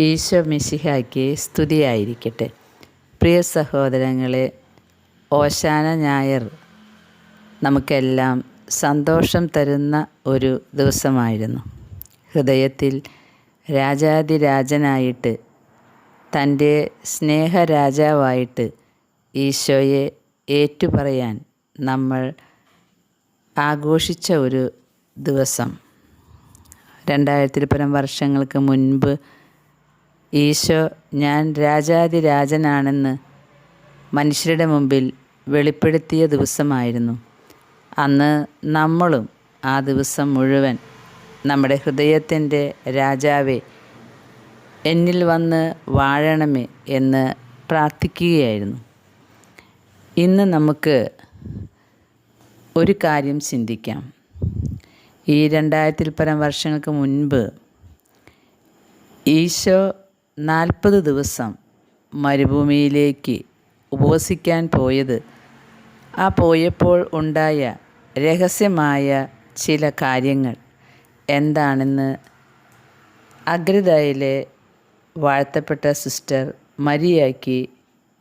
ഈശോ മിശിഹായ്ക്ക് സ്തുതിയായിരിക്കട്ടെ. പ്രിയ സഹോദരങ്ങളെ ഓശാന ഞായർ നമുക്കെല്ലാം സന്തോഷം തരുന്ന ഒരു ദിവസമായിരുന്നു. ഹൃദയത്തിൽ രാജാതിരാജനായിട്ട് തന്റെ സ്നേഹരാജാവായിട്ട് ഈശോയെ ഏറ്റുപറയാൻ നമ്മൾ ആഘോഷിച്ച ഒരു ദിവസം. രണ്ടായിരത്തിൽ പരം വർഷങ്ങൾക്ക് മുൻപ് ഈശോ ഞാൻ രാജാതിരാജനാണെന്ന് മനുഷ്യരുടെ മുമ്പിൽ വെളിപ്പെടുത്തിയ ദിവസമായിരുന്നു. അന്ന് നമ്മളും ആ ദിവസം മുഴുവൻ നമ്മുടെ ഹൃദയത്തിന്റെ രാജാവെ എന്നിൽ വന്ന് വാഴണമേ എന്ന് പ്രാർത്ഥിക്കുകയായിരുന്നു. ഇന്ന് നമുക്ക് ഒരു കാര്യം ചിന്തിക്കാം. ഈ രണ്ടായിരത്തിൽ പരം വർഷങ്ങൾക്ക് മുൻപ് ഈശോ നാൽപ്പത് ദിവസം മരുഭൂമിയിലേക്ക് ഉപവസിക്കാൻ പോയത്. ആ പോയപ്പോൾ ഉണ്ടായ രഹസ്യമായ ചില കാര്യങ്ങൾ എന്താണെന്ന് അഗ്രതയിലെ വാഴ്ത്തപ്പെട്ട സിസ്റ്റർ മരിയാക്കി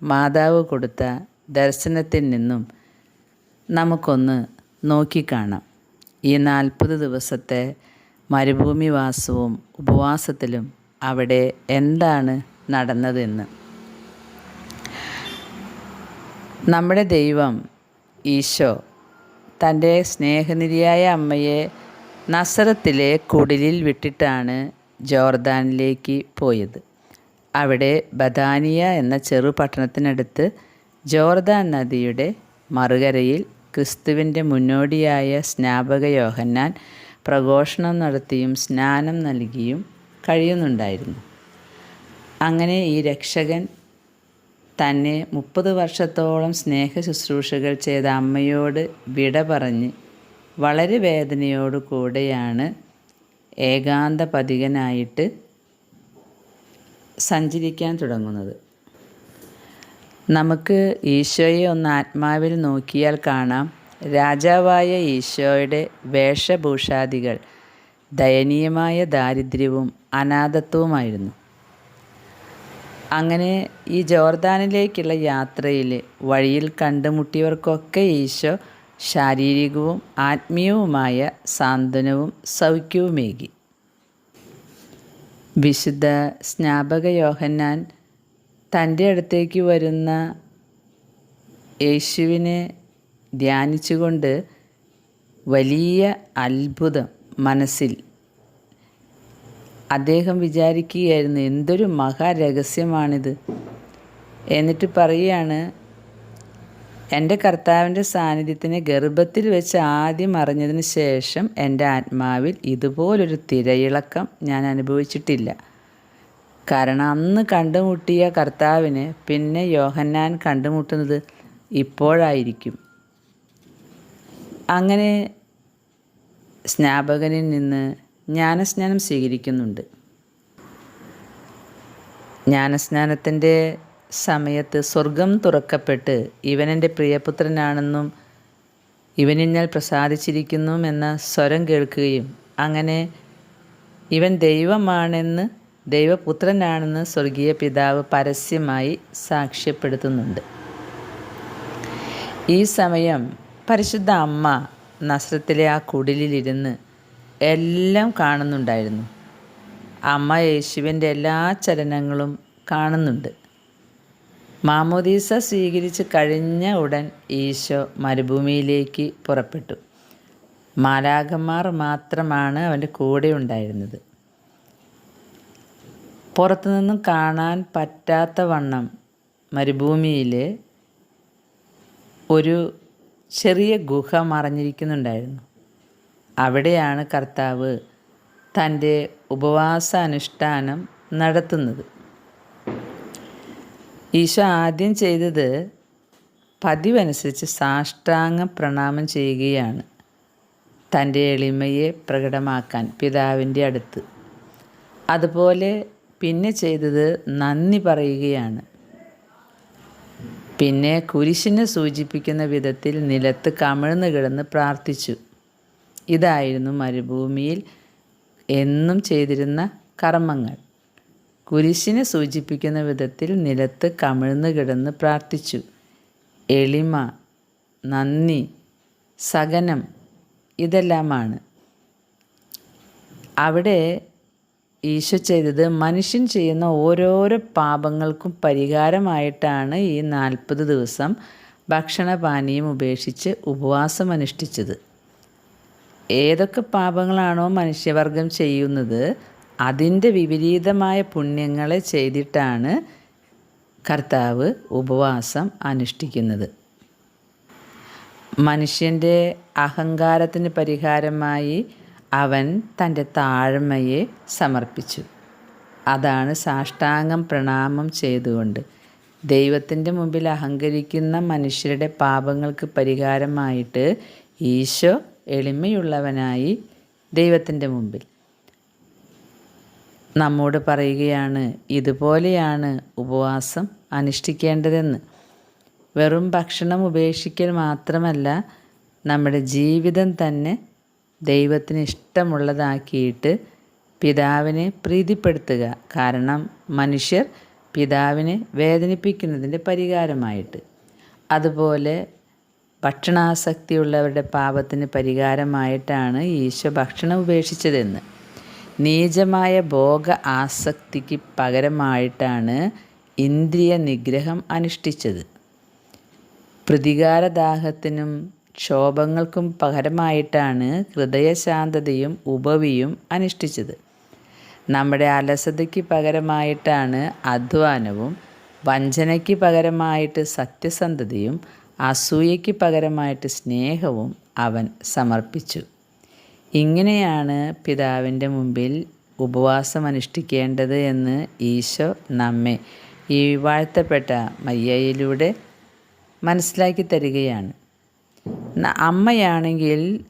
മാതാവ് കൊടുത്ത ദർശനത്തിൽ നിന്നും നമുക്കൊന്ന് നോക്കിക്കാണാം. ഈ നാൽപ്പത് ദിവസത്തെ മരുഭൂമിവാസവും ഉപവാസത്തിലും അവിടെ എന്താണ് നടന്നതെന്ന്. നമ്മുടെ ദൈവം ഈശോ തന്റെ സ്നേഹനിധിയായ അമ്മയെ നസറത്തിലെ കുടിലിൽ വിട്ടിട്ടാണ് ജോർദാനിലേക്ക് പോയത്. അവിടെ ബദാനിയ എന്ന ചെറു പട്ടണത്തിനടുത്ത് ജോർദാൻ നദിയുടെ മറുകരയിൽ ക്രിസ്തുവിന്റെ മുന്നോടിയായ സ്നാപക യോഹന്നാൻ പ്രഘോഷണം നടത്തിയും സ്നാനം നൽകിയും കഴിയുന്നുണ്ടായിരുന്നു. അങ്ങനെ ഈ രക്ഷകൻ തന്നെ മുപ്പത് വർഷത്തോളം സ്നേഹ ശുശ്രൂഷകൾ ചെയ്ത അമ്മയോട് വിട പറഞ്ഞ് വളരെ വേദനയോടു കൂടെയാണ് ഏകാന്ത പതികനായിട്ട് സഞ്ചരിക്കാൻ തുടങ്ങുന്നത്. നമുക്ക് ഈശോയെ ഒന്ന് ആത്മാവിൽ നോക്കിയാൽ കാണാം. രാജാവായ ഈശോയുടെ വേഷഭൂഷാദികൾ ദയനീയമായ ദാരിദ്ര്യവും അനാഥത്വവുമായിരുന്നു. അങ്ങനെ ഈ ജോർദാനിലേക്കുള്ള യാത്രയിൽ വഴിയിൽ കണ്ടുമുട്ടിയവർക്കൊക്കെ ഈശോ ശാരീരികവും ആത്മീയവുമായ സാന്ത്വനവും സൗഖ്യവുമേകി. വിശുദ്ധ സ്നാപക യോഹന്നാൻ തന്റെ അടുത്തേക്ക് വരുന്ന യേശുവിനെ ധ്യാനിച്ചുകൊണ്ട് വലിയ അത്ഭുതം മനസ്സിൽ. അദ്ദേഹം വിചാരിക്കുകയായിരുന്നു എന്തൊരു മഹാരഹസ്യമാണിത്. എന്നിട്ട് പറയുകയാണ് എന്റെ കർത്താവിന്റെ സാന്നിധ്യത്തിനെ ഗർഭത്തിൽ വെച്ച് ആദ്യം അറിഞ്ഞതിന് ശേഷം എന്റെ ആത്മാവിൽ ഇതുപോലൊരു തിരയിളക്കം ഞാൻ അനുഭവിച്ചിട്ടില്ല. കാരണം അന്ന് കണ്ടുമുട്ടിയ കർത്താവിന് പിന്നെ യോഹന്നാൻ കണ്ടുമുട്ടുന്നത് ഇപ്പോഴായിരിക്കും. അങ്ങനെ സ്നാപകനിൽ നിന്ന് ജ്ഞാനസ്നാനം സ്വീകരിക്കുന്നുണ്ട്. ജ്ഞാനസ്നാനത്തിന്റെ സമയത്ത് സ്വർഗം തുറക്കപ്പെട്ട് ഇവൻ എന്റെ പ്രിയപുത്രനാണെന്നും ഇവനിൽ ഞാൻ പ്രസാദിച്ചിരിക്കുന്നു എന്ന സ്വരം കേൾക്കുകയും അങ്ങനെ ഇവൻ ദൈവമാണെന്ന് ദൈവപുത്രനാണെന്ന് സ്വർഗീയ പിതാവ് പരസ്യമായി സാക്ഷ്യപ്പെടുത്തുന്നുണ്ട്. ഈ സമയം പരിശുദ്ധ അമ്മ നസ്രത്തിലെ ആ കുടിലിലിരുന്ന് എല്ലാം കാണുന്നുണ്ടായിരുന്നു. അമ്മ യേശുവിന്റെ എല്ലാ ചലനങ്ങളും കാണുന്നുണ്ട്. മാമോദീസ സ്വീകരിച്ച് കഴിഞ്ഞ ഉടൻ ഈശോ മരുഭൂമിയിലേക്ക് പുറപ്പെട്ടു. മാലാഖന്മാർ മാത്രമാണ് അവന്റെ കൂടെ ഉണ്ടായിരുന്നത്. പുറത്തുനിന്നും കാണാൻ പറ്റാത്ത വണ്ണം മരുഭൂമിയിൽ ഒരു ചെറിയ ഗുഹ മറഞ്ഞിരിക്കുന്നുണ്ടായിരുന്നു. അവിടെയാണ് കർത്താവ് തന്റെ ഉപവാസ അനുഷ്ഠാനം നടത്തുന്നത്. ഈശോ ആദ്യം ചെയ്തത് പതിവനുസരിച്ച് സാഷ്ടാംഗ പ്രണാമം ചെയ്യുകയാണ്. തന്റെ എളിമയെ പ്രകടമാക്കാൻ പിതാവിന്റെ അടുത്ത്. അതുപോലെ പിന്നെ ചെയ്തത് നന്ദി പറയുകയാണ്. പിന്നെ കുരിശിനെ സൂചിപ്പിക്കുന്ന വിധത്തിൽ നിലത്ത് കമിഴ്ന്നു കിടന്ന് പ്രാർത്ഥിച്ചു. ഇതായിരുന്നു മരുഭൂമിയിൽ എന്നും ചെയ്തിരുന്ന കർമ്മങ്ങൾ. കുരിശിനെ സൂചിപ്പിക്കുന്ന വിധത്തിൽ നിലത്ത് കമിഴ്ന്നു കിടന്ന് പ്രാർത്ഥിച്ചു. എളിമ നന്ദി സഹനം ഇതെല്ലാമാണ്. അവിടെ ഈശോ ചെയ്തത് മനുഷ്യൻ ചെയ്യുന്ന ഓരോരോ പാപങ്ങൾക്കും പരിഹാരമായിട്ടാണ് ഈ നാൽപ്പത് ദിവസം ഭക്ഷണപാനീയം ഉപേക്ഷിച്ച് ഉപവാസം അനുഷ്ഠിച്ചത്. ഏതൊക്കെ പാപങ്ങളാണോ മനുഷ്യവർഗം ചെയ്യുന്നത് അതിന്റെ വിപരീതമായ പുണ്യങ്ങളെ ചെയ്തിട്ടാണ് കർത്താവ് ഉപവാസം അനുഷ്ഠിക്കുന്നത്. മനുഷ്യന്റെ അഹങ്കാരത്തിന് പരിഹാരമായി അവൻ തന്റെ താഴ്മയെ സമർപ്പിച്ചു. അതാണ് സാഷ്ടാംഗം പ്രണാമം ചെയ്തുകൊണ്ട്. ദൈവത്തിന്റെ മുമ്പിൽ അഹങ്കരിക്കുന്ന മനുഷ്യരുടെ പാപങ്ങൾക്ക് പരിഹാരമായിട്ട് ഈശോ എളിമയുള്ളവനായി ദൈവത്തിന്റെ മുമ്പിൽ. നമ്മോട് പറയുകയാണ് ഇതുപോലെയാണ് ഉപവാസം അനുഷ്ഠിക്കേണ്ടതെന്ന്. വെറും ഭക്ഷണം ഉപേക്ഷിക്കൽ മാത്രമല്ല നമ്മുടെ ജീവിതം തന്നെ ദൈവത്തിന് ഇഷ്ടമുള്ളതാക്കിയിട്ട് പിതാവിനെ പ്രീതിപ്പെടുത്തുക. കാരണം മനുഷ്യർ പിതാവിനെ വേദനിപ്പിക്കുന്നതിന്റെ പരിഹാരമായിട്ട്. അതുപോലെ ഭക്ഷണാസക്തിയുള്ളവരുടെ പാപത്തിന് പരിഹാരമായിട്ടാണ് ഈശോ ഭക്ഷണം ഉപേക്ഷിച്ചതെന്ന്. നീചമായ ഭോഗ ആസക്തിക്ക് പകരമായിട്ടാണ് ഇന്ദ്രിയ നിഗ്രഹം അനുഷ്ഠിച്ചത്. പ്രതികാരദാഹത്തിനും ക്ഷോഭങ്ങൾക്കും പകരമായിട്ടാണ് ഹൃദയശാന്തതയും ഉപവിയും അനുഷ്ഠിച്ചത്. നമ്മുടെ അലസതയ്ക്ക് പകരമായിട്ടാണ് അധ്വാനവും വഞ്ചനയ്ക്ക് പകരമായിട്ട് സത്യസന്ധതയും അസൂയയ്ക്ക് പകരമായിട്ട് സ്നേഹവും അവൻ സമർപ്പിച്ചു. ഇങ്ങനെയാണ് പിതാവിന്റെ മുമ്പിൽ ഉപവാസം അനുഷ്ഠിക്കേണ്ടത് എന്ന് ഈശോ നമ്മെ ഈ വാഴ്ത്തപ്പെട്ട മയ്യയിലൂടെ മനസ്സിലാക്കി തരികയാണ്. അമ്മയാണെങ്കിൽ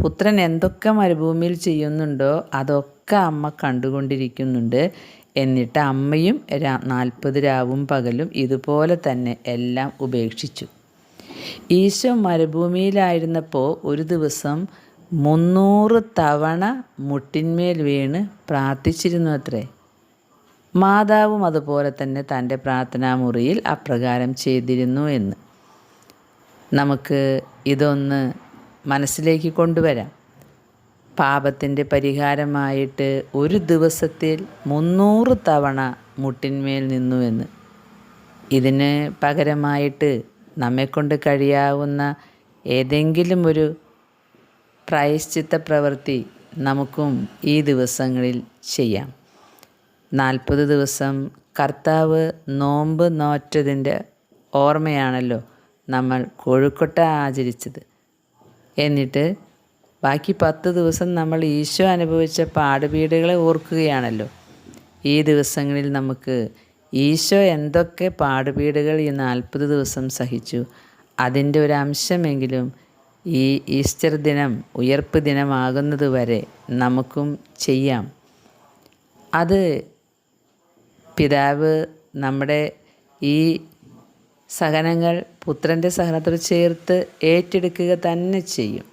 പുത്രൻ എന്തൊക്കെ മരുഭൂമിയിൽ ചെയ്യുന്നുണ്ടോ അതൊക്കെ അമ്മ കണ്ടുകൊണ്ടിരിക്കുന്നുണ്ട്. എന്നിട്ട് അമ്മയും രാ നാൽപ്പത് രാവും പകലും ഇതുപോലെ തന്നെ എല്ലാം ഉപേക്ഷിച്ചു. ഈശോ മരുഭൂമിയിലായിരുന്നപ്പോൾ ഒരു ദിവസം മുന്നൂറ് തവണ മുട്ടിന്മേൽ വീണ് പ്രാർത്ഥിച്ചിരുന്നു അത്രേ. മാതാവും അതുപോലെ തന്നെ തന്റെ പ്രാർത്ഥനാമുറിയിൽ അപ്രകാരം ചെയ്തിരുന്നു എന്ന്. നമുക്ക് ഇതൊന്ന് മനസ്സിലേക്ക് കൊണ്ടുവരാം. പാപത്തിന്റെ പരിഹാരമായിട്ട് ഒരു ദിവസത്തിൽ മുന്നൂറ് തവണ മുട്ടിന്മേൽ നിന്നുവെന്ന് ഇതിന് പകരമായിട്ട് നമ്മെക്കൊണ്ട് കഴിയാവുന്ന ഏതെങ്കിലും ഒരു പ്രായശ്ചിത്ത പ്രവൃത്തി നമുക്കും ഈ ദിവസങ്ങളിൽ ചെയ്യാം. നാൽപ്പത് ദിവസം കർത്താവ് നോമ്പ് നോറ്റതിന്റെ ഓർമ്മയാണല്ലോ. നമ്മൾ കോഴിക്കോട്ട ആചരിച്ചത്. എന്നിട്ട് ബാക്കി പത്ത് ദിവസം നമ്മൾ ഈശോ അനുഭവിച്ച പാടുപീടുകളെ ഓർക്കുകയാണല്ലോ. ഈ ദിവസങ്ങളിൽ നമുക്ക് ഈശോ എന്തൊക്കെ പാടുപീടുകൾ ഈ നാൽപ്പത് ദിവസം സഹിച്ചു. അതിന്റെ ഒരു അംശമെങ്കിലും ഈ ഈസ്റ്റർ ദിനം ഉയർപ്പ് ദിനമാകുന്നത് വരെ നമുക്കും ചെയ്യാം. അത് പിതാവ് നമ്മുടെ ഈ സഹനങ്ങൾ പുത്രന്റെ സഹനത്തോട് ചേർത്ത് ഏറ്റെടുക്കുക തന്നെ ചെയ്യും.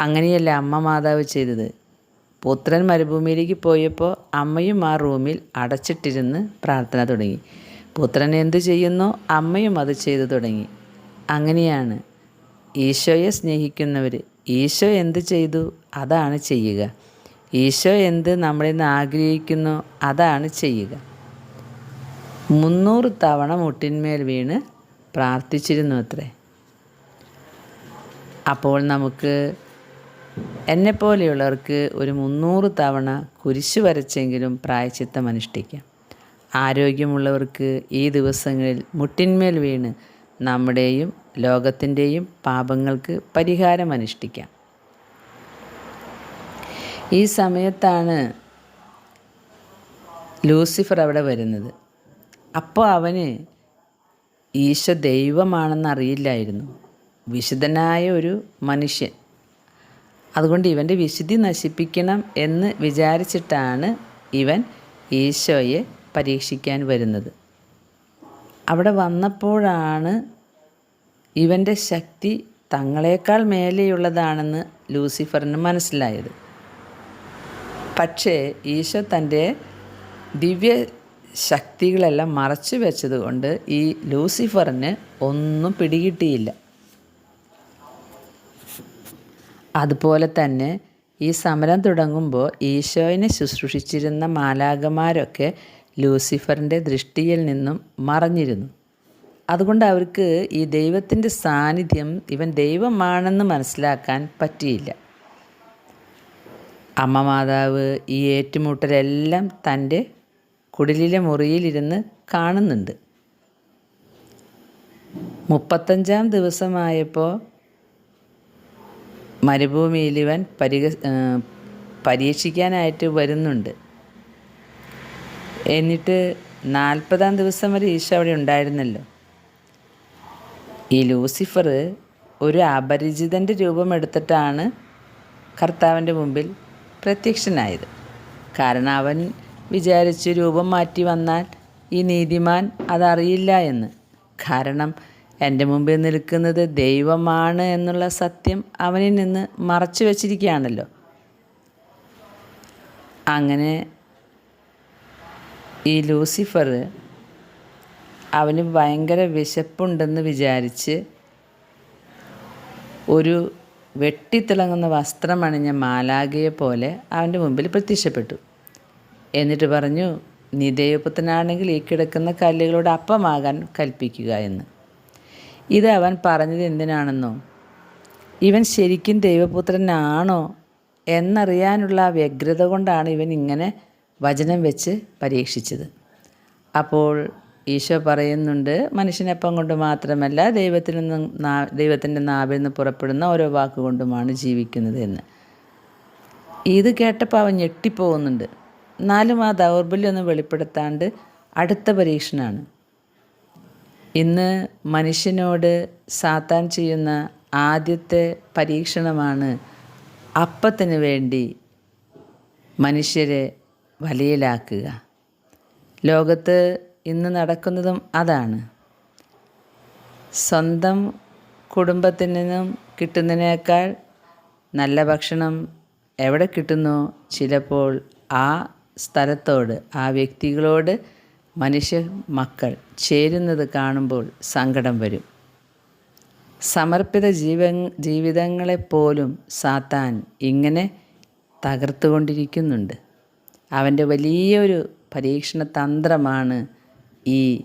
അങ്ങനെയല്ല അമ്മ മാതാവ് ചെയ്തത്. പുത്രൻ മരുഭൂമിയിലേക്ക് പോയപ്പോൾ അമ്മയും ആ റൂമിൽ അടച്ചിട്ടിരുന്ന് പ്രാർത്ഥന തുടങ്ങി. പുത്രൻ എന്തു ചെയ്യുന്നോ അമ്മയും അത് ചെയ്തു തുടങ്ങി. അങ്ങനെയാണ് ഈശോയെ സ്നേഹിക്കുന്നവർ ഈശോ എന്ത് ചെയ്തു? അതാണ് ചെയ്യുക. ഈശോ എന്ത് നമ്മളിന്ന് ആഗ്രഹിക്കുന്നു? അതാണ് ചെയ്യുക. മുന്നൂറ് തവണ മുട്ടിന്മേൽ വീണ് പ്രാർത്ഥിച്ചിരുന്നു അത്രേ. അപ്പോൾ നമുക്ക് എന്നെപ്പോലെയുള്ളവർക്ക് ഒരു മുന്നൂറ് തവണ കുരിശു വരച്ചെങ്കിലും പ്രായച്ചിത്തം അനുഷ്ഠിക്കാം. ആരോഗ്യമുള്ളവർക്ക് ഈ ദിവസങ്ങളിൽ മുട്ടിന്മേൽ വീണ് നമ്മുടെയും ലോകത്തിന്റെയും പാപങ്ങൾക്ക് പരിഹാരം അനുഷ്ഠിക്കാം. ഈ സമയത്താണ് ലൂസിഫർ അവിടെ വരുന്നത്. അപ്പോൾ അവന് ഈശ ദൈവമാണെന്ന് അറിയില്ലായിരുന്നു വിശുദ്ധനായ ഒരു മനുഷ്യൻ. അതുകൊണ്ട് ഇവന്റെ വിശുദ്ധി നശിപ്പിക്കണം എന്ന് വിചാരിച്ചിട്ടാണ് ഇവൻ ഈശോയെ പരീക്ഷിക്കാൻ വരുന്നത്. അവിടെ വന്നപ്പോഴാണ് ഇവന്റെ ശക്തി തങ്ങളെക്കാൾ മേലെയുള്ളതാണെന്ന് ലൂസിഫറിന് മനസ്സിലായത്. പക്ഷേ ഈശോ തന്റെ ദിവ്യ ശക്തികളെല്ലാം മറച്ചു വെച്ചതുകൊണ്ട് ഈ ലൂസിഫറിന് ഒന്നും പിടികിട്ടിയില്ല. അതുപോലെ തന്നെ ഈ സമരം തുടങ്ങുമ്പോൾ ഈശോയിനെ ശുശ്രൂഷിച്ചിരുന്ന മാലാകമാരൊക്കെ ലൂസിഫറിന്റെ ദൃഷ്ടിയിൽ നിന്നും മറഞ്ഞിരുന്നു. അതുകൊണ്ട് അവർക്ക് ഈ ദൈവത്തിന്റെ സാന്നിധ്യം ഇവൻ ദൈവമാണെന്ന് മനസ്സിലാക്കാൻ പറ്റിയില്ല. അമ്മ മാതാവ് ഈ ഏറ്റുമുട്ടലെല്ലാം തന്റെ കുടിലിലെ മുറിയിലിരുന്ന് കാണുന്നുണ്ട്. മുപ്പത്തഞ്ചാം ദിവസമായപ്പോൾ മരുഭൂമിയിൽ ഇവൻ പരിക പരീക്ഷിക്കാനായിട്ട് വരുന്നുണ്ട്. എന്നിട്ട് നാൽപ്പതാം ദിവസം വരെ ഈശോ അവിടെ ഉണ്ടായിരുന്നല്ലോ. ഈ ലൂസിഫർ ഒരു അപരിചിതന്റെ രൂപമെടുത്തിട്ടാണ് കർത്താവിന്റെ മുമ്പിൽ പ്രത്യക്ഷനായത്. കാരണം അവൻ വിചാരിച്ച് രൂപം മാറ്റി വന്നാൽ ഈ നീതിമാൻ അതറിയില്ല എന്ന്. കാരണം എന്റെ മുമ്പിൽ നിൽക്കുന്നത് ദൈവമാണ് എന്നുള്ള സത്യം അവനിൽ നിന്ന് മറച്ചു വച്ചിരിക്കുകയാണല്ലോ. അങ്ങനെ ഈ ലൂസിഫർ അവന് ഭയങ്കര വിശപ്പുണ്ടെന്ന് വിചാരിച്ച് ഒരു വെട്ടിത്തിളങ്ങുന്ന വസ്ത്രമണിഞ്ഞ മാലാകയെ പോലെ അവന്റെ മുമ്പിൽ പ്രത്യക്ഷപ്പെട്ടു. എന്നിട്ട് പറഞ്ഞു നീ ദൈവപുത്രനാണെങ്കിൽ ഈ കിടക്കുന്ന കല്ലുകളോട് അപ്പമാകാൻ കൽപ്പിക്കുക എന്ന്. ഇത് അവൻ പറഞ്ഞത് എന്തിനാണെന്നോ? ഇവൻ ശരിക്കും ദൈവപുത്രനാണോ എന്നറിയാനുള്ള വ്യഗ്രത കൊണ്ടാണ് ഇവൻ ഇങ്ങനെ വചനം വെച്ച് പരീക്ഷിച്ചത്. അപ്പോൾ ഈശോ പറയുന്നുണ്ട് മനുഷ്യനപ്പം കൊണ്ട് മാത്രമല്ല ദൈവത്തിൽ നിന്നും നാ ദൈവത്തിന്റെ നാവിൽ നിന്ന് പുറപ്പെടുന്ന ഓരോ വാക്കുകൊണ്ടുമാണ് ജീവിക്കുന്നത് എന്ന്. ഇത് കേട്ടപ്പോൾ അവൻ ഞെട്ടിപ്പോകുന്നുണ്ട്. എന്നാലും ആ ദൗർബല്യമൊന്നും വെളിപ്പെടുത്താണ്ട് അടുത്ത പരീക്ഷണമാണ് ഇന്ന് മനുഷ്യനോട് സാത്താൻ ചെയ്യുന്ന ആദ്യത്തെ പരീക്ഷണമാണ് അപ്പത്തിന് വേണ്ടി മനുഷ്യരെ വലയിലാക്കുക. ലോകത്ത് ഇന്ന് നടക്കുന്നതും അതാണ്. സ്വന്തം കുടുംബത്തിൽ നിന്നും കിട്ടുന്നതിനേക്കാൾ നല്ല ഭക്ഷണം എവിടെ കിട്ടുന്നോ ചിലപ്പോൾ ആ സ്ഥലത്തോട് ആ വ്യക്തികളോട് മനുഷ്യ മക്കൾ ചേരുന്നത് കാണുമ്പോൾ സങ്കടം വരും. സമർപ്പിത ജീവ ജീവിതങ്ങളെപ്പോലും സാത്താൻ ഇങ്ങനെ തകർത്തുകൊണ്ടിരിക്കുന്നുണ്ട്. അവന്റെ വലിയൊരു പരീക്ഷണ തന്ത്രമാണ് ഈ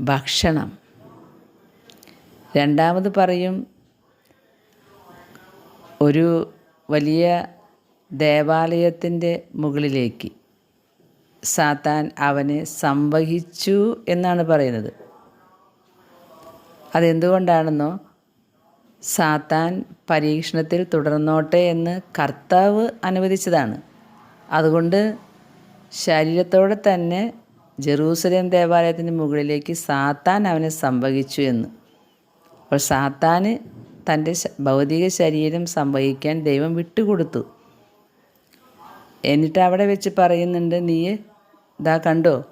ഭക്ഷണം. രണ്ടാമത് പറയും ഒരു വലിയ ദേവാലയത്തിന്റെ മുകളിലേക്ക് സാത്താൻ അവനെ സംവഹിച്ചു എന്നാണ് പറയുന്നത്. അതെന്തുകൊണ്ടാണെന്നോ? സാത്താൻ പരീക്ഷണത്തിൽ തുടർന്നോട്ടെ എന്ന് കർത്താവ് അനുവദിച്ചതാണ്. അതുകൊണ്ട് ശരീരത്തോടെ തന്നെ ജെറൂസലേം ദേവാലയത്തിന് മുകളിലേക്ക് സാത്താൻ അവനെ സംവഹിച്ചു എന്ന്. അപ്പോൾ സാത്താന് തന്റെ ഭൗതിക ശരീരം സംവഹിക്കാൻ ദൈവം വിട്ടുകൊടുത്തു. എന്നിട്ട് അവിടെ വെച്ച് പറയുന്നുണ്ട് നീ ഇതാ കണ്ടോ?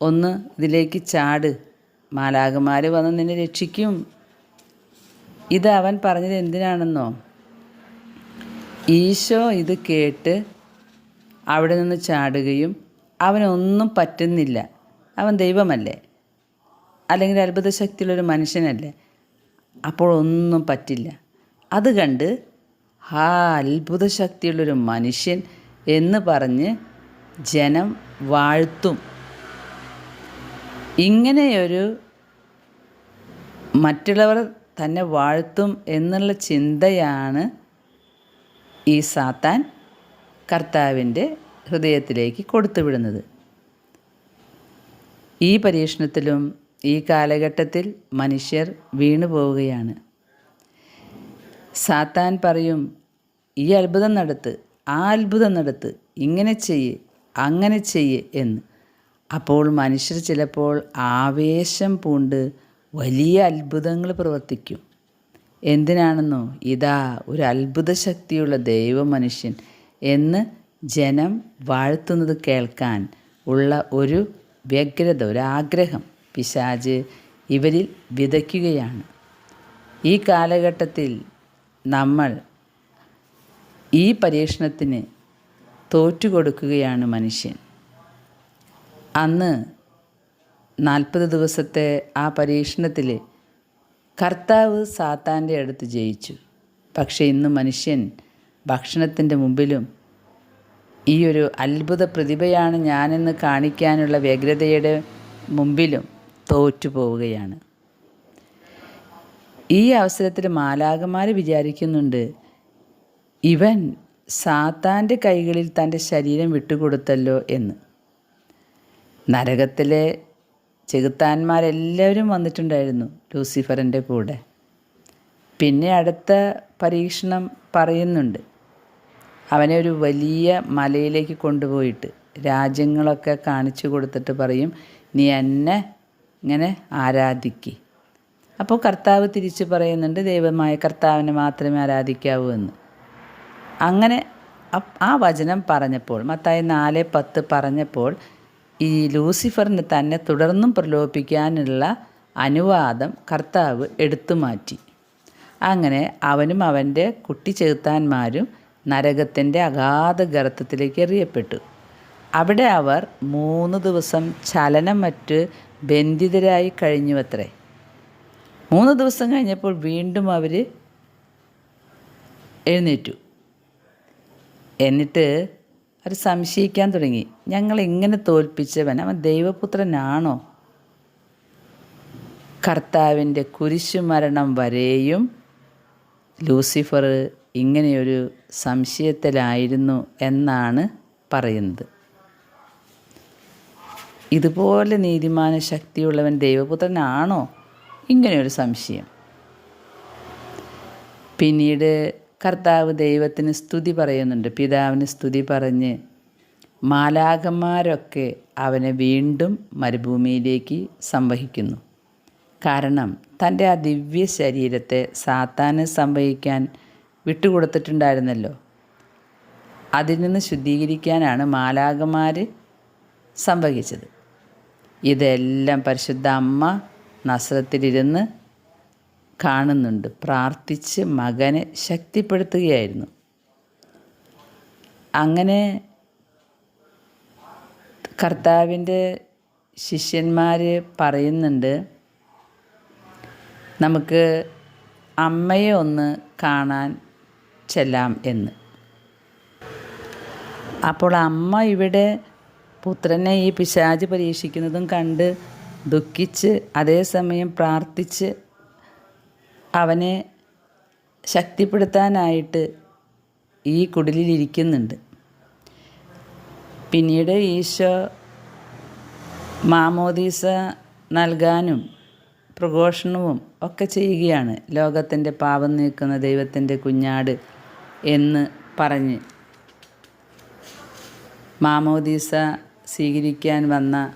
ഒന്ന് ഇതിലേക്ക് ചാട്. മാലാകുമാർ വന്ന് നിന്നെ രക്ഷിക്കും. ഇത് അവൻ പറഞ്ഞത് എന്തിനാണെന്നോ? ഈശോ ഇത് കേട്ട് അവിടെ നിന്ന് ചാടുകയും അവനൊന്നും പറ്റുന്നില്ല. അവൻ ദൈവമല്ലേ? അല്ലെങ്കിൽ അത്ഭുത ശക്തിയുള്ളൊരു മനുഷ്യനല്ലേ? അപ്പോൾ ഒന്നും പറ്റില്ല. അത് കണ്ട് ആ അത്ഭുത ശക്തിയുള്ളൊരു മനുഷ്യൻ എന്ന് പറഞ്ഞ് ജനം വാഴ്ത്തും. ഇങ്ങനെയൊരു മറ്റുള്ളവർ തന്നെ വാഴ്ത്തും എന്നുള്ള ചിന്തയാണ് ഈ സാത്താൻ കർത്താവിന്റെ ഹൃദയത്തിലേക്ക് കൊടുത്തുവിടുന്നത്. ഈ പരീക്ഷണത്തിലും ഈ കാലഘട്ടത്തിൽ മനുഷ്യർ വീണു പോവുകയാണ്. സാത്താൻ പറയും ഈ അത്ഭുതം നടത്ത് ആ അത്ഭുതം നടത്ത് ഇങ്ങനെ ചെയ്യ്. അങ്ങനെ ചെയ്യ് എന്ന്. അപ്പോൾ മനുഷ്യർ ചിലപ്പോൾ ആവേശം പൂണ്ട് വലിയ അത്ഭുതങ്ങൾ പ്രവർത്തിക്കും. എന്തിനാണെന്നോ? ഇതാ ഒരു അത്ഭുത ശക്തിയുള്ള ദൈവ മനുഷ്യൻ എന്ന് ജനം വാഴ്ത്തുന്നത് കേൾക്കാൻ ഉള്ള ഒരു വ്യഗ്രത ഒരു ആഗ്രഹം പിശാജ് ഇവരിൽ വിതയ്ക്കുകയാണ്. ഈ കാലഘട്ടത്തിൽ നമ്മൾ ഈ പരീക്ഷണത്തിന് തോറ്റുകൊടുക്കുകയാണ് മനുഷ്യൻ. അന്ന് നാൽപ്പത് ദിവസത്തെ ആ പരീക്ഷണത്തിൽ കർത്താവ് സാത്താന്റെ അടുത്ത് ജയിച്ചു. പക്ഷേ ഇന്ന് മനുഷ്യൻ ഭക്ഷണത്തിന്റെ മുമ്പിലും ഈ ഒരു അത്ഭുത പ്രതിഭയാണ് ഞാനെന്ന് കാണിക്കാനുള്ള വ്യഗ്രതയുടെ മുമ്പിലും തോറ്റു പോവുകയാണ് ഈ അവസരത്തിൽ മാലാകമാർ വിചാരിക്കുന്നുണ്ട് ഇവൻ സാത്താന്റെ കൈകളിൽ തന്റെ ശരീരം വിട്ടുകൊടുത്തല്ലോ എന്ന്. നരകത്തിലെ ചെകുത്താന്മാരെല്ലാവരും വന്നിട്ടുണ്ടായിരുന്നു ലൂസിഫറിന്റെ കൂടെ. പിന്നെ അടുത്ത പരീക്ഷണം പറയുന്നുണ്ട്. അവനെ ഒരു വലിയ മലയിലേക്ക് കൊണ്ടുപോയിട്ട് രാജ്യങ്ങളൊക്കെ കാണിച്ചു കൊടുത്തിട്ട് പറയും നീ എന്നെ ഇങ്ങനെ ആരാധിക്ക്. അപ്പോൾ കർത്താവ് തിരിച്ച് പറയുന്നുണ്ട് ദൈവമായ കർത്താവിനെ മാത്രമേ ആരാധിക്കാവൂ എന്ന്. അങ്ങനെ ആ വചനം പറഞ്ഞപ്പോൾ മത്തായി നാല് പത്ത് പറഞ്ഞപ്പോൾ ഈ ലൂസിഫറിന് തന്നെ തുടർന്നും പ്രലോഭിപ്പിക്കാനുള്ള അനുവാദം കർത്താവ് എടുത്തു മാറ്റി. അങ്ങനെ അവനും അവന്റെ കുട്ടി ചെറുത്താന്മാരും നരകത്തിന്റെ അഗാധ ഗർത്തത്തിലേക്ക് എറിയപ്പെട്ടു. അവിടെ അവർ മൂന്ന് ദിവസം ചലനം മറ്റ് ബന്ധിതരായി കഴിഞ്ഞുവത്രേ. മൂന്ന് ദിവസം കഴിഞ്ഞപ്പോൾ വീണ്ടും അവർ എഴുന്നേറ്റു. എന്നിട്ട് അവർ സംശയിക്കാൻ തുടങ്ങി. ഞങ്ങൾ എങ്ങനെ തോൽപ്പിച്ചവൻ അവൻ ദൈവപുത്രനാണോ? കർത്താവിന്റെ കുരിശുമരണം വരെയും ലൂസിഫർ ഇങ്ങനെയൊരു സംശയത്തിലായിരുന്നു എന്നാണ് പറയുന്നത്. ഇതുപോലെ നീതിമാന ശക്തിയുള്ളവൻ ദൈവപുത്രനാണോ? ഇങ്ങനെയൊരു സംശയം. പിന്നീട് കർത്താവ് ദൈവത്തിന് സ്തുതി പറയുന്നുണ്ട്. പിതാവിന് സ്തുതി പറഞ്ഞ് മാലാകന്മാരൊക്കെ അവനെ വീണ്ടും മരുഭൂമിയിലേക്ക് സംവഹിക്കുന്നു. കാരണം തന്റെ ആ ദിവ്യ ശരീരത്തെ സാത്താന് സംഭവിക്കാൻ വിട്ടുകൊടുത്തിട്ടുണ്ടായിരുന്നല്ലോ. അതിൽ നിന്ന് ശുദ്ധീകരിക്കാനാണ് മാലാകന്മാർ സംഭവിച്ചത് ഇതെല്ലാം പരിശുദ്ധ അമ്മ നസ്രത്തിലിരുന്ന് കാണുന്നുണ്ട്. പ്രാർത്ഥിച്ച് മകനെ ശക്തിപ്പെടുത്തുകയായിരുന്നു. അങ്ങനെ കർത്താവിന്റെ ശിഷ്യന്മാർ പറയുന്നുണ്ട് നമുക്ക് അമ്മയെ ഒന്ന് കാണാൻ ചെല്ലാം എന്ന്. അപ്പോൾ അമ്മ ഇവിടെ പുത്രനെ ഈ പിശാജ് പരീക്ഷിക്കുന്നതും കണ്ട് ദുഃഖിച്ച് അതേസമയം പ്രാർത്ഥിച്ച് അവനെ ശക്തിപ്പെടുത്താനായിട്ട് ഈ കുടിലിരിക്കുന്നുണ്ട് പിന്നീട് ഈശോ മാമോദീസ നൽകാനും പ്രഘോഷണവും ഒക്കെ ചെയ്യുകയാണ്. ലോകത്തിന്റെ പാപം നീക്കുന്ന ദൈവത്തിന്റെ കുഞ്ഞാട് എന്ന് പറഞ്ഞ് മാമോദീസ സ്വീകരിക്കാൻ വന്ന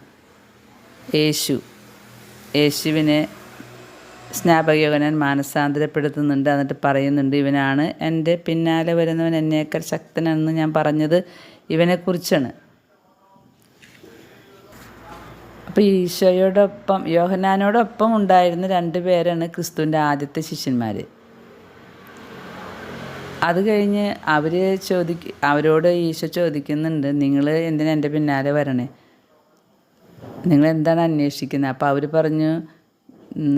യേശു. യേശുവിനെ സ്നാപകയോഗനൻ മാനസാന്തരപ്പെടുത്തുന്നുണ്ട് എന്നിട്ട് പറയുന്നുണ്ട് ഇവനാണ് എന്റെ പിന്നാലെ വരുന്നവൻ എന്നേക്കാൾ ശക്തനെന്ന് ഞാൻ പറഞ്ഞത് ഇവനെക്കുറിച്ചാണ്. അപ്പോൾ ഈശോയോടൊപ്പം യോഹനാനോടൊപ്പം ഉണ്ടായിരുന്ന രണ്ട് പേരാണ് ക്രിസ്തുവിന്റെ ആദ്യത്തെ ശിഷ്യന്മാർ അത് കഴിഞ്ഞ് അവർ ചോദിക്ക അവരോട് ഈശോ ചോദിക്കുന്നുണ്ട് നിങ്ങൾ എന്തിനാ എന്റെ പിന്നാലെ വരണേ? നിങ്ങൾ എന്താണ് അന്വേഷിക്കുന്നത്? അപ്പോൾ അവർ പറഞ്ഞു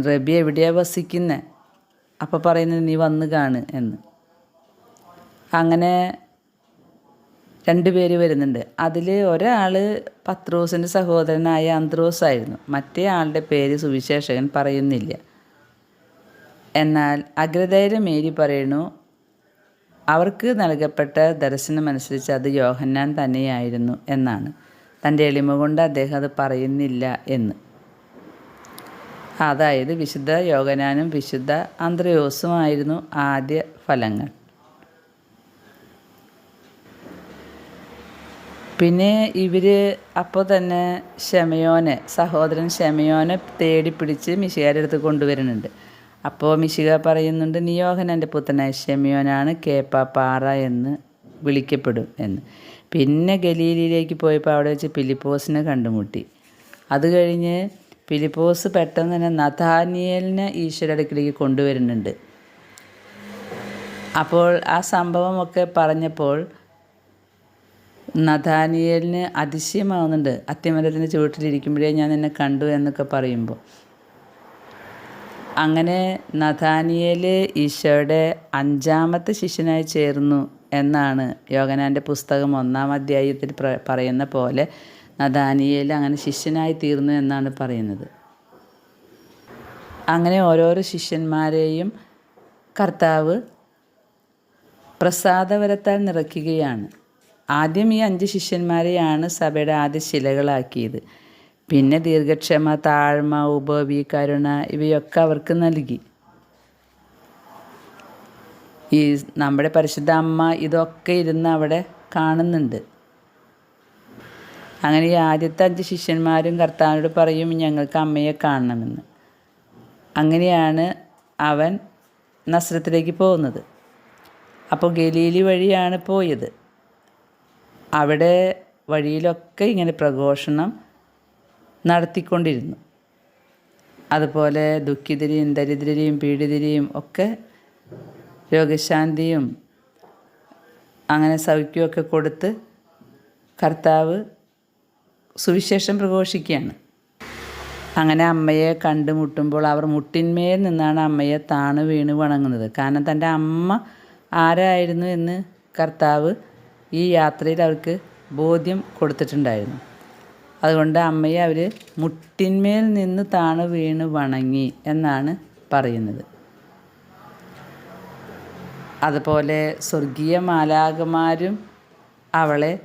റബി എവിടെയാണ് വസിക്കുന്നത് അപ്പോൾ പറയുന്നത് നീ വന്ന് കാണ് എന്ന്. അങ്ങനെ രണ്ട് പേര് വരുന്നുണ്ട്. അതിൽ ഒരാൾ പത്രോസിന്റെ സഹോദരനായ അന്ത്രോസ് ആയിരുന്നു മറ്റേ ആളുടെ പേര് സുവിശേഷകൻ പറയുന്നില്ല. എന്നാൽ അഗ്രതയിലെ മേരി പറയുന്നു അവർക്ക് നൽകപ്പെട്ട ദർശനമനുസരിച്ച് അത് യോഹന്നാൻ തന്നെയായിരുന്നു എന്നാണ്. തന്റെ എളിമ കൊണ്ട് അദ്ദേഹം അത് പറയുന്നില്ല എന്ന്. അതായത് വിശുദ്ധ യോഗനാനും വിശുദ്ധ അന്ത്രയോസുമായിരുന്നു ആദ്യ ഫലങ്ങൾ. പിന്നെ ഇവർ അപ്പോൾ തന്നെ ഷെമയോനെ സഹോദരൻ ഷെമയോനെ തേടി പിടിച്ച് മിശികാരുടെ അടുത്ത് കൊണ്ടുവരുന്നുണ്ട്. അപ്പോൾ മിശിക പറയുന്നുണ്ട് നിയോഹനന്റെ പുത്രനായ ഷെമിയോനാണ് കേപ്പ പാറ എന്ന് വിളിക്കപ്പെടും എന്ന്. പിന്നെ ഗലീലിയിലേക്ക് പോയപ്പോൾ അവിടെ വെച്ച് പിലിപ്പോസിനെ കണ്ടുമുട്ടി. അത് കഴിഞ്ഞ് ഫിലിപ്പോസ് പെട്ടെന്ന് തന്നെ നഥാനിയലിനെ ഈശ്വരയുടെ അടുക്കിലേക്ക് കൊണ്ടുവരുന്നുണ്ട്. അപ്പോൾ ആ സംഭവമൊക്കെ പറഞ്ഞപ്പോൾ നഥാനിയലിന് അതിശയമാവുന്നുണ്ട്. അത്യമതത്തിന്റെ ചുവട്ടിലിരിക്കുമ്പോഴേ ഞാൻ എന്നെ കണ്ടു എന്നൊക്കെ പറയുമ്പോൾ. അങ്ങനെ നഥാനിയൽ ഈശോയുടെ അഞ്ചാമത്തെ ശിഷ്യനായി ചേർന്നു എന്നാണ് യോഗനാന്റെ പുസ്തകം ഒന്നാം അധ്യായത്തിൽ പറയുന്ന പോലെ നഥാനിയേൽ അങ്ങനെ ശിഷ്യനായി തീർന്നു എന്നാണ് പറയുന്നത്. അങ്ങനെ ഓരോരോ ശിഷ്യന്മാരെയും കർത്താവ് പ്രസാദവരത്താൽ നിറയ്ക്കുകയാണ്. ആദ്യം ഈ അഞ്ച് ശിഷ്യന്മാരെയാണ് സഭയുടെ ആദ്യ ശിലകളാക്കിയത്. പിന്നെ ദീർഘക്ഷമ താഴ്മ ഉപവി കരുണ ഇവയൊക്കെ അവർക്ക് നൽകി. ഈ നമ്മുടെ പരിശുദ്ധ അമ്മ ഇതൊക്കെ ഇരുന്ന് അവിടെ കാണുന്നുണ്ട്. അങ്ങനെ ഈ ആദ്യത്തെ അഞ്ച് ശിഷ്യന്മാരും കർത്താവിനോട് പറയും ഞങ്ങൾക്ക് അമ്മയെ കാണണമെന്ന്. അങ്ങനെയാണ് അവൻ നസ്രത്തിലേക്ക് പോകുന്നത്. അപ്പോൾ ഗലീലി വഴിയാണ് പോയത്. അവിടെ വഴിയിലൊക്കെ ഇങ്ങനെ പ്രഘോഷണം നടത്തിക്കൊണ്ടിരുന്നു. അതുപോലെ ദുഃഖിതരെയും ദരിദ്രരെയും പീഡിതരെയും ഒക്കെ രോഗശാന്തിയും അങ്ങനെ സൗഖ്യമൊക്കെ കൊടുത്ത് കർത്താവ് സുവിശേഷം പ്രഘോഷിക്കുകയാണ്. അങ്ങനെ അമ്മയെ കണ്ടുമുട്ടുമ്പോൾ അവർ മുട്ടിന്മേൽ നിന്നാണ് അമ്മയെ താണു വീണ് വണങ്ങുന്നത്. കാരണം തന്റെ അമ്മ ആരായിരുന്നു എന്ന് കർത്താവ് ഈ യാത്രയിൽ അവർക്ക് ബോധ്യം കൊടുത്തിട്ടുണ്ടായിരുന്നു. അതുകൊണ്ട് അമ്മയെ അവർ മുട്ടിന്മേൽ നിന്ന് താണു വീണ് വണങ്ങി എന്നാണ് പറയുന്നത്. അതുപോലെ സ്വർഗീയ മാലാകമാരും അവളെ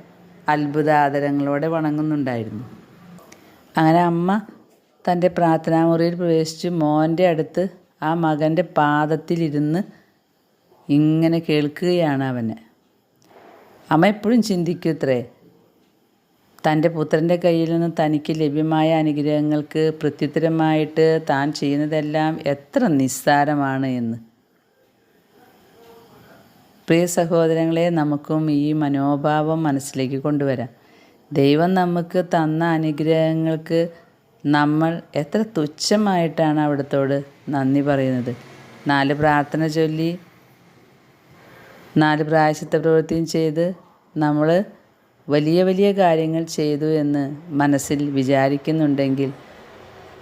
അത്ഭുതാദരങ്ങളോടെ വണങ്ങുന്നുണ്ടായിരുന്നു. അങ്ങനെ അമ്മ തന്റെ പ്രാർത്ഥനാമുറിയിൽ പ്രവേശിച്ച് മോന്റെ അടുത്ത് ആ മകന്റെ പാദത്തിലിരുന്ന് ഇങ്ങനെ കേൾക്കുകയാണ് അവനെ. അമ്മ എപ്പോഴും ചിന്തിക്കത്രേ തന്റെ പുത്രന്റെ കയ്യിൽ നിന്ന് തനിക്ക് ലഭ്യമായ അനുഗ്രഹങ്ങൾക്ക് പ്രത്യുത്തരമായിട്ട് താൻ ചെയ്യുന്നതെല്ലാം എത്ര നിസ്സാരമാണ് എന്ന്. പ്രിയ സഹോദരങ്ങളെ നമുക്കും ഈ മനോഭാവം മനസ്സിലേക്ക് കൊണ്ടുവരാം. ദൈവം നമുക്ക് തന്ന അനുഗ്രഹങ്ങൾക്ക് നമ്മൾ എത്ര തുച്ഛമായിട്ടാണ് അവിടത്തോട് നന്ദി പറയുന്നത്. നാല് പ്രാർത്ഥന ചൊല്ലി നാല് പ്രായശത്തെ പ്രവൃത്തിയും ചെയ്ത് നമ്മൾ വലിയ വലിയ കാര്യങ്ങൾ ചെയ്തു എന്ന് മനസ്സിൽ വിചാരിക്കുന്നുണ്ടെങ്കിൽ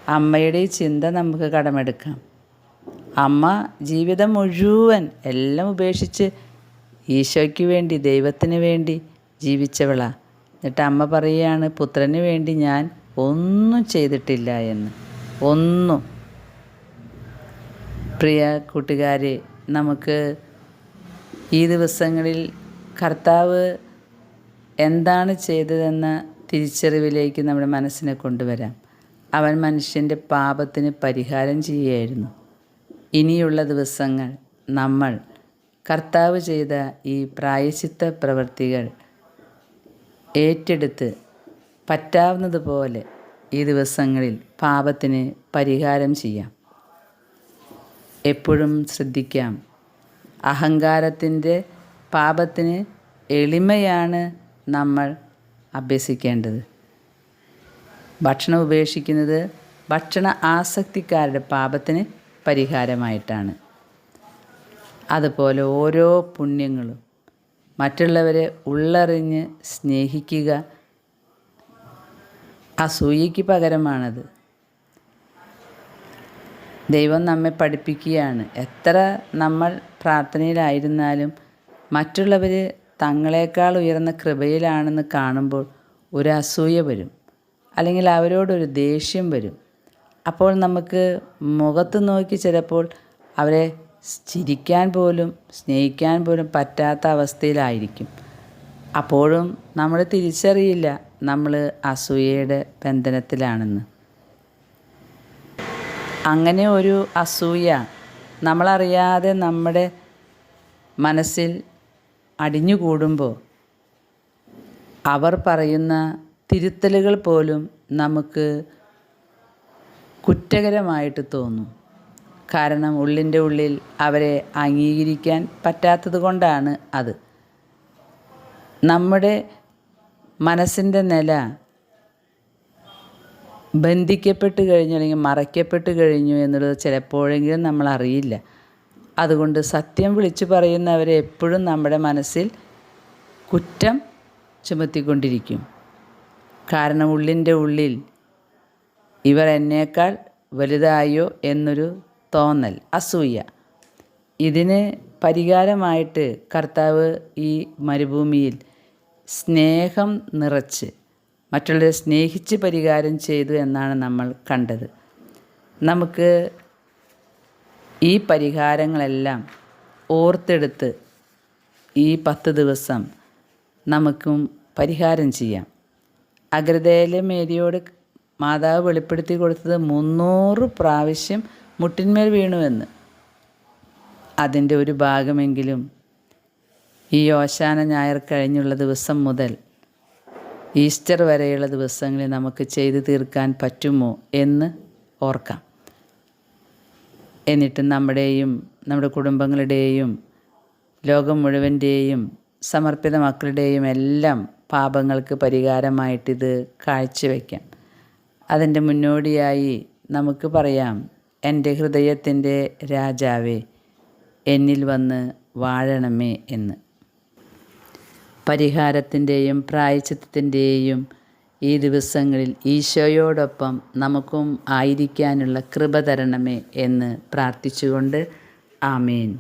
അമ്മയുടെ ചിന്ത നമുക്ക് കടമെടുക്കാം. അമ്മ ജീവിതം മുഴുവൻ എല്ലാം ഉപേക്ഷിച്ച് ഈശോയ്ക്ക് വേണ്ടി ദൈവത്തിന് വേണ്ടി ജീവിച്ചവളാ. എന്നിട്ട് അമ്മ പറയുകയാണ് പുത്രന് വേണ്ടി ഞാൻ ഒന്നും ചെയ്തിട്ടില്ല എന്ന്. ഒന്നും. പ്രിയ കൂട്ടുകാരെ നമുക്ക് ഈ ദിവസങ്ങളിൽ കർത്താവ് എന്താണ് ചെയ്തതെന്ന തിരിച്ചറിവിലേക്ക് നമ്മുടെ മനസ്സിനെ കൊണ്ടുവരാം. അവൻ മനുഷ്യന്റെ പാപത്തിന് പരിഹാരം ചെയ്യുകയായിരുന്നു. ഇനിയുള്ള ദിവസങ്ങൾ നമ്മൾ കർത്താവ് ചെയ്ത ഈ പ്രായശിത്ത പ്രവൃത്തികൾ ഏറ്റെടുത്ത് പറ്റാവുന്നതുപോലെ ഈ ദിവസങ്ങളിൽ പാപത്തിന് പരിഹാരം ചെയ്യാം. എപ്പോഴും ശ്രദ്ധിക്കാം. അഹങ്കാരത്തിന്റെ പാപത്തിന് എളിമയാണ് നമ്മൾ അഭ്യസിക്കേണ്ടത്. ഭക്ഷണം ഉപേക്ഷിക്കുന്നത് ഭക്ഷണ ആസക്തിക്കാരുടെ പാപത്തിന് പരിഹാരമായിട്ടാണ്. അതുപോലെ ഓരോ പുണ്യങ്ങളും മറ്റുള്ളവരെ ഉള്ളറിഞ്ഞ് സ്നേഹിക്കുക അസൂയയ്ക്ക് പകരമാണത്. ദൈവം നമ്മെ പഠിപ്പിക്കുകയാണ്. എത്ര നമ്മൾ പ്രാർത്ഥനയിലായിരുന്നാലും മറ്റുള്ളവർ തങ്ങളെക്കാൾ ഉയർന്ന കൃപയിലാണെന്ന് കാണുമ്പോൾ ഒരു അസൂയ വരും. അല്ലെങ്കിൽ അവരോടൊരു ദേഷ്യം വരും. അപ്പോൾ നമുക്ക് മുഖത്ത് നോക്കി ചിലപ്പോൾ അവരെ ചിരിക്കാൻ പോലും സ്നേഹിക്കാൻ പോലും പറ്റാത്ത അവസ്ഥയിലായിരിക്കും. അപ്പോഴും നമ്മൾ തിരിച്ചറിയില്ല നമ്മൾ അസൂയയുടെ ബന്ധനത്തിലാണെന്ന്. അങ്ങനെ ഒരു അസൂയ നമ്മളറിയാതെ നമ്മുടെ മനസ്സിൽ അടിഞ്ഞുകൂടുമ്പോൾ അവർ പറയുന്ന തിരുത്തലുകൾ പോലും നമുക്ക് കുറ്റകരമായിട്ട് തോന്നും. കാരണം ഉള്ളിന്റെ ഉള്ളിൽ അവരെ അംഗീകരിക്കാൻ പറ്റാത്തത് കൊണ്ടാണ് അത്. നമ്മുടെ മനസ്സിന്റെ നില ബന്ധിക്കപ്പെട്ട് കഴിഞ്ഞു അല്ലെങ്കിൽ മറയ്ക്കപ്പെട്ട് കഴിഞ്ഞു എന്നുള്ളത് ചിലപ്പോഴെങ്കിലും നമ്മൾ അറിയില്ല. അതുകൊണ്ട് സത്യം വിളിച്ചു പറയുന്നവരെ എപ്പോഴും നമ്മുടെ മനസ്സിൽ കുറ്റം ചുമത്തിക്കൊണ്ടിരിക്കും. കാരണം ഉള്ളിന്റെ ഉള്ളിൽ ഇവർ എന്നേക്കാൾ വലുതായോ എന്നൊരു തോന്നൽ അസൂയ. ഇതിന് പരിഹാരമായിട്ട് കർത്താവ് ഈ മരുഭൂമിയിൽ സ്നേഹം നിറച്ച് മറ്റുള്ളവരെ സ്നേഹിച്ച് പരിഹാരം ചെയ്തു എന്നാണ് നമ്മൾ കണ്ടത്. നമുക്ക് ഈ പരിഹാരങ്ങളെല്ലാം ഓർത്തെടുത്ത് ഈ പത്ത് ദിവസം നമുക്കും പരിഹാരം ചെയ്യാം. അഗ്രതയിലെ മേരിയോട് മാതാവ് വെളിപ്പെടുത്തി കൊടുത്തത് മുന്നൂറ് പ്രാവശ്യം മുട്ടിന്മേൽ വീണുവെന്ന്. അതിന്റെ ഒരു ഭാഗമെങ്കിലും ഈ ഓശാന ഞായർ കഴിഞ്ഞുള്ള ദിവസം മുതൽ ഈസ്റ്റർ വരെയുള്ള ദിവസങ്ങളിൽ നമുക്ക് ചെയ്തു തീർക്കാൻ പറ്റുമോ എന്ന് ഓർക്കാം. എന്നിട്ട് നമ്മുടെയും നമ്മുടെ കുടുംബങ്ങളുടെയും ലോകം മുഴുവന്റെയും സമർപ്പിത മക്കളുടെയും എല്ലാം പാപങ്ങൾക്ക് പരിഹാരമായിട്ടിത് കാഴ്ചവെക്കാം. അതിന്റെ മുന്നോടിയായി നമുക്ക് പറയാം എന്റെ ഹൃദയത്തിന്റെ രാജാവേ എന്നിൽ വന്ന് വാഴണമേ എന്ന്. പരിഹാരത്തിന്റെയും പ്രായച്ചിത്തത്തിന്റെയും ഈ ദിവസങ്ങളിൽ ഈശോയോടൊപ്പം നമുക്കും ആയിരിക്കാനുള്ള കൃപ തരണമേ എന്ന് പ്രാർത്ഥിച്ചുകൊണ്ട് ആമേൻ.